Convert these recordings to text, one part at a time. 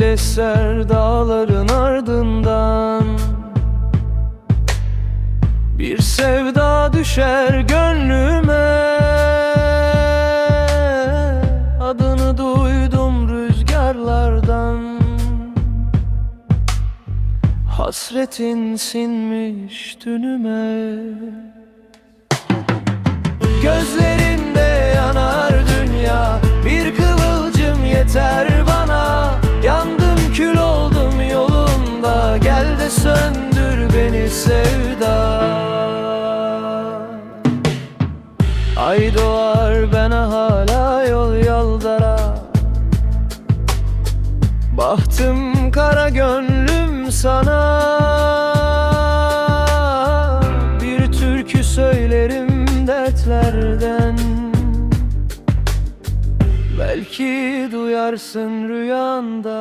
eser dağların ardından Bir sevda düşer gönlüme. Adını duydum rüzgarlardan. Hasretin sinmiş dünüme. Gözlerinde sevda. Ay doğar ben hala yol yaldara Bahtım kara gönlüm sana. Bir türkü söylerim dertlerden. Belki duyarsın rüyanda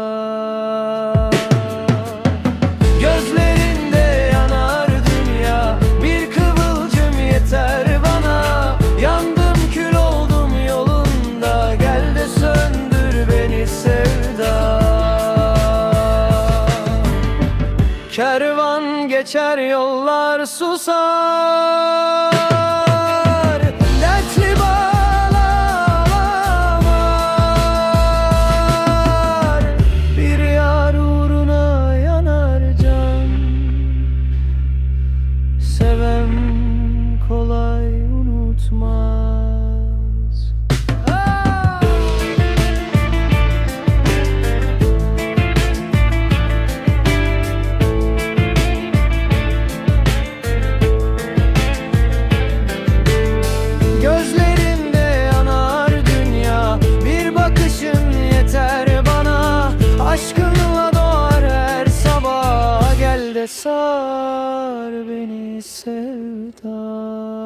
Kervan geçer yollar susar. Dertli bağlamar sar beni sevda